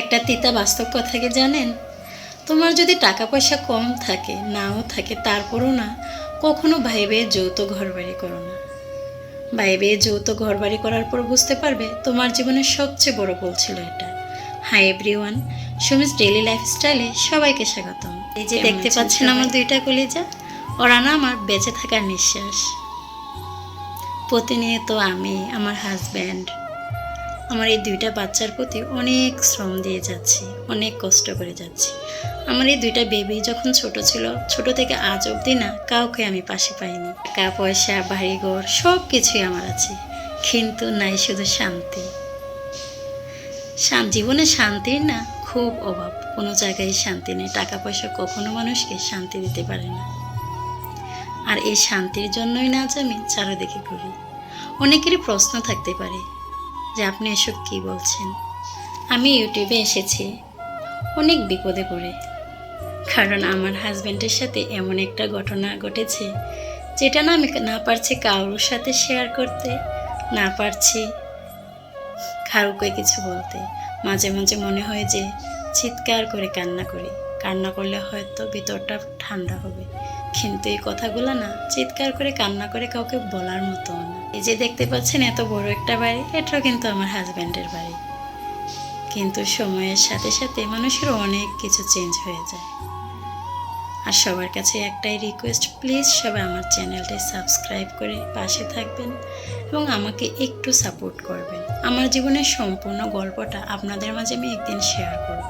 একটা তিতা বাস্তব কথা কি জানেন? তোমার যদি টাকা পয়সা কম থাকে নাও থাকে তারপরও না। কখনো ভাইবে যৌথ ঘর বাড়ি করো না। ভাইবে যৌথ ঘর বাড়ি করার পর বুঝতে পারবে তোমার জীবনের সবচেয়ে বড় ভুল ছিল এটা। হাই এভরিওয়ান সুমিস ডেইলি লাইফস্টাইলে সবাইকে স্বাগতম। এই যে দেখতে পাচ্ছেন আমার দুইটা কলিজা ওরা না আমার বেঁচে থাকার নিঃশ্বাস। প্রতিনিয়ত আমি আমার হাজব্যান্ড আমার এই দুইটা বাচ্চার প্রতি অনেক শ্রম দিয়ে যাচ্ছি, অনেক কষ্ট করে যাচ্ছি। আমার এই দুইটা বেবি যখন ছোট ছিল, ছোট থেকে আজ অবধি না কাউকে আমি পাশে পাইনি। টাকা পয়সা, বাড়িঘর সব কিছুই আমার আছে। কিন্তু নাই শুধু শান্তি। জীবনে শান্তির না খুব অভাব। কোনো জায়গায় শান্তি নেই। টাকা পয়সা কখনো মানুষকে শান্তি দিতে পারে না। আর এই শান্তির জন্যই না আজ আমি চারিদিকে ঘুরি। অনেকেরই প্রশ্ন থাকতে পারে যে আপনি এসব কি বলছেন? আমি ইউটিউবে এসেছি। অনেক বিপদে পড়ে। কারণ আমার হাজব্যান্ডের সাথে এমন একটা ঘটনা ঘটেছে, যেটা না আমি না পারছি কারোর সাথে শেয়ার করতে, না পারছি কারোকে কিছু বলতে। মাঝে মাঝে মনে হয় যে চিৎকার করে কান্না করি। কান্না করলে হয়তো ভিতরটা ঠান্ডা হবে। কিন্তু এই কথাগুলো না চিৎকার করে কান্না করে কাউকে বলার মতো না। এই যে দেখতে পাচ্ছেন এত বড় একটা বাড়ি, এটাও কিন্তু আমার হাজব্যান্ডের বাড়ি। কিন্তু সময়ের সাথে সাথে মানুষের অনেক কিছু চেঞ্জ হয়ে যায়। আর সবার কাছে একটাই রিকোয়েস্ট প্লিজ সবাই আমার চ্যানেলটি সাবস্ক্রাইব করে পাশে থাকবেন এবং আমাকে একটু সাপোর্ট করবেন। আমার জীবনের সম্পূর্ণ গল্পটা আপনাদের মাঝে আমি একদিন শেয়ার করব।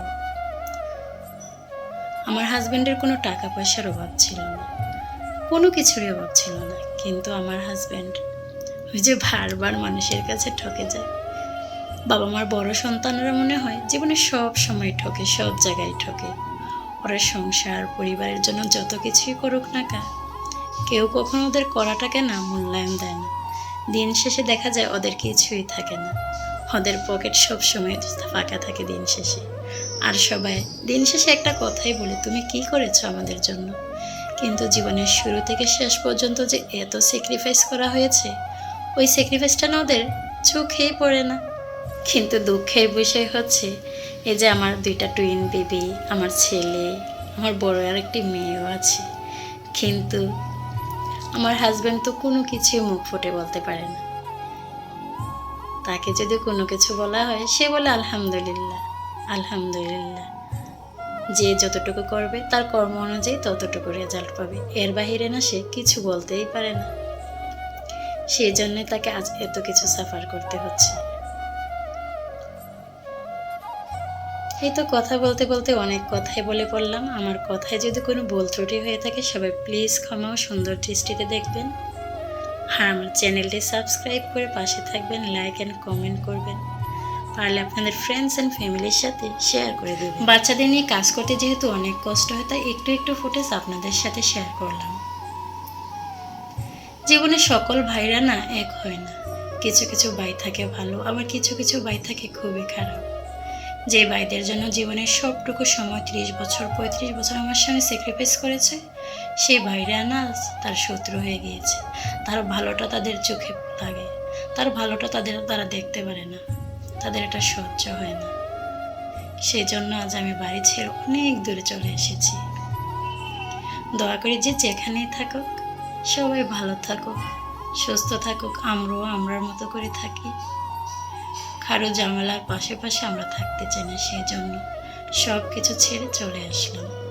আমার হাজব্যান্ডের কোনো টাকা পয়সার অভাব ছিল না। কোনো কিছুরই অভাব ছিল না। কিন্তু আমার হাজব্যান্ড ওই যে বারবার মানুষের কাছে ঠকে যায়। বাবা মার বড় সন্তানরা মনে হয় জীবনে সব সময় ঠকে, সব জায়গায় ঠকে। ওরা সংসার, পরিবারের জন্য যত কিছুই করুক না কা কেউ কখনো ওদের করাটাকে না মূল্যায়ন দেয় না। দিন শেষে দেখা যায় ওদের কিছুই থাকে না। ওদের পকেট সব সময় ফাঁকা থাকে দিন শেষে। আর সবাই, দিন শেষে একটা কথাই বলে, তুমি কি করেছ আমাদের জন্য? কিন্তু জীবনের শুরু থেকে শেষ পর্যন্ত যে এত স্যাক্রিফাইস করা হয়েছে ওই স্যাক্রিফাইসটা না ওদের চোখেই পড়ে না। কিন্তু দুঃখের বিষয় হচ্ছে, এই যে আমার দুইটা টুইন বেবি আমার ছেলে, আমার বড় আর একটি মেয়েও আছে। কিন্তু আমার হাজব্যান্ড তো কোনো কিছুই মুখ ফুটে বলতে পারে না। তাকে যদি কোনো কিছু বলা হয়, সে বলে আলহামদুলিল্লাহ আলহামদুলিল্লাহ। যে যতটুকু করবে, তার কর্ম অনুযায়ী ততটুকু রেজাল্ট পাবে। এর বাহিরে না সে কিছু বলতেই পারে না। সেই জন্যই তাকে আজ এত কিছু সাফার করতে হচ্ছে। এই তো কথা বলতে বলতে অনেক কথাই বলে পড়লাম। আমার কথায় যদি কোনো ভুল ত্রুটি হয়ে থাকে, সবাই প্লিজ ক্ষমা সুন্দর দৃষ্টিতে দেখবেন। আর আমার চ্যানেলটি সাবস্ক্রাইব করে পাশে থাকবেন লাইক অ্যান্ড কমেন্ট করবেন। পারলে আপনাদের ফ্রেন্ডস অ্যান্ড ফ্যামিলির সাথে শেয়ার করে দেবেন। বাচ্চাদের নিয়ে কাজ করতে যেহেতু অনেক কষ্ট হয়, তাই একটু একটু ফুটেজ আপনাদের সাথে শেয়ার করলাম। জীবনে সকল ভাইরা না এক হয় না। কিছু কিছু ভাই থাকে ভালো, আবার কিছু কিছু ভাই থাকে খুবই খারাপ। যে ভাইদের জন্য জীবনের সবটুকু সময় ত্রিশ বছর, পঁয়ত্রিশ বছর আমার সঙ্গে স্যাক্রিফাইস করেছে সেই ভাইরা না তার শত্রু হয়ে গিয়েছে। তার ভালোটা তাদের চোখে লাগে, তার ভালোটা তাদের, তারা দেখতে পারে না। তাদের এটা সহ্য হয় না। সেই জন্য আজ আমি বাড়ি ছেড়ে অনেক দূরে চলে এসেছি। দয়া করে যে যেখানেই থাকুক সবাই ভালো থাকুক, সুস্থ থাকুক, আমরাও আমরার মতো করে থাকি। কারও জামালার পাশে পাশে আমরা থাকতে চাই না সেই জন্য সব কিছু ছেড়ে চলে আসলাম।